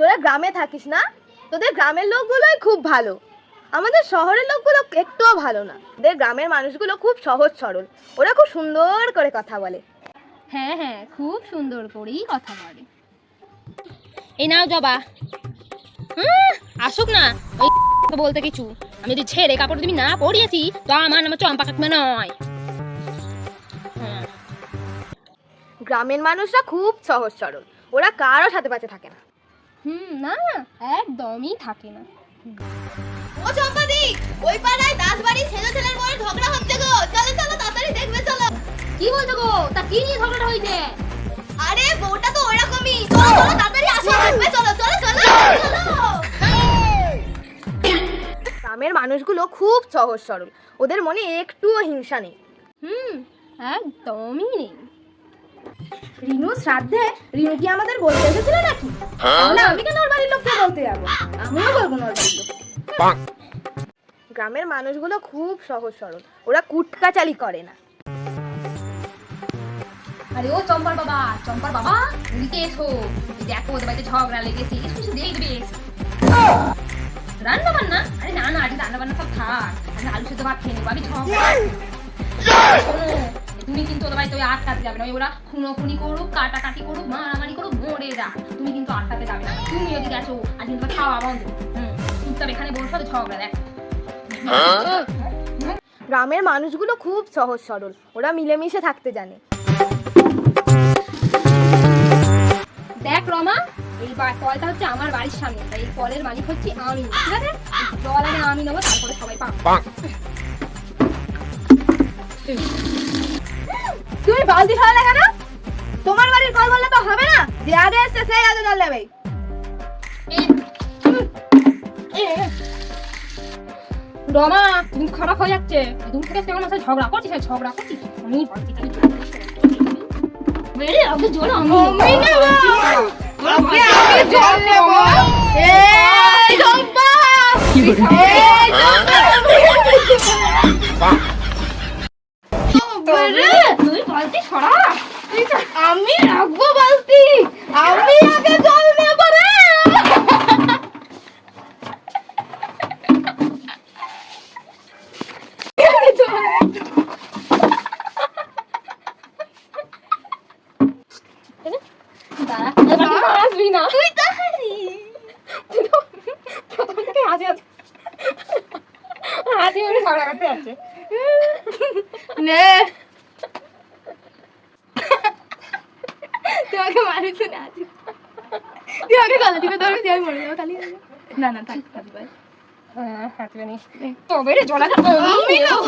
তোরা গ্রামে থাকিস না? তোদের গ্রামের লোকগুলোই খুব ভালো। আমাদের শহরের লোকগুলো একটুও ভালো না। ওদের গ্রামের মানুষগুলো খুব সহজ সরল। ওরা খুব সুন্দর করে কথা বলে। হ্যাঁ হ্যাঁ খুব সুন্দর করেই কথা বলে। এই নাও জবা। হুম, আসুক না। ওই বলতে কিছু। আমি যদি ছেড়ে কাপড় তুমি না পরিয়েছি তো আমার নামে চম্পা কাকিমা নয়। হ্যাঁ। গ্রামের মানুষরা খুব সহজ সরল। ওরা কারও সাথে পাশে থাকে না। হুম না না একদমই থাকে না। ও চম্পাদি ওই পাড়ায় দাস বাড়ি ছেলে ছেলের মধ্যে ঝগড়া হচ্ছে গো। চলো চলো তাড়াতাড়ি দেখবে চলো। কি বলছো গো? তা কি নিয়ে ঝগড়াটা হয়েছে? আরে বউটা তো ওরকমই চলো চলো তাড়াতাড়ি আসো দেখবে চলো চলো চলো চলো। গ্রামের মানুষগুলো খুব সহজ সরল। ওদের মনে একটুও হিংসা নেই। হুম একদমই নেই। রিনু শ্রাদ্ধে রিনু কি আমাদের বলতে এসেছিল নাকি? তাহলে আমি কেন ওর বাড়ির লোককে বলতে যাব? আমিও বলব না ওর বাড়ির লোক গ্রামের মানুষগুলো খুব সহজ সরল। ওরা কুটকাচালি করে না। আরে ও চম্পার বাবা চম্পার বাবা এদিকে এসো। দেখো ওদের বাড়িতে ঝগড়া লেগেছে এসো এসো দেখবে। এসো রান্না বান্না আরে না না আজ রান্না বান্না সব থাক। আমি আলু সেদ্ধ ভাত খেয়ে নেব আমি ঝগড়া। শোনো ওই আটকাতে যাবে না। ওই ওরা খুনো খুনি করুক কাটাকাটি করুক মারামারি করুক মরে যা তুমি কিন্তু আটকাতে যাবে না। তুমি যদি গেছো আজ কিন্তু খাওয়া বন্ধ। হুম চুপচাপ এখানে বসো তো ঝগড়া দেখ। গ্রামের মানুষগুলো খুব সহজ সরল। ওরা মিলেমিশে থাকতে জানে। দেখ রমা এই কলটা হচ্ছে আমার বাড়ির সামনে। তাই এই কলের মালিক হচ্ছে আমি। ঠিক আছে? জল আমি নেব তারপরে সবাই পাবো। তুমি বালতি ফেলে কেন? তোমার বাড়ির কল বললে তো হবে না? যে আগে এসছে সেই আগে জল নেবে। রমা তুমি খারাপ হয়ে যাচ্ছে। দূর থেকে এসে আমার ঝগড়া করছিস ঝগড়া করছিস? আমি বালতিটা বেরে আগে জল আমি আমি নেব। আগে আমি জল নেব। এই চম্পা! এই চম্পা! তুই বালতি সরা। আমি রাখব বালতি। আমি আগে জল নেব রে। তুই তো প্রথম থেকে হাসি নে। তোমাকে মারিস না আজ তুই আগে গলা টিপে ধরবি তুই আমি মরে যাবো তাহলে না না থাক থাক ভাই হ্যাঁ হাসবে নি তবে রে জল আগে আমি নেবো।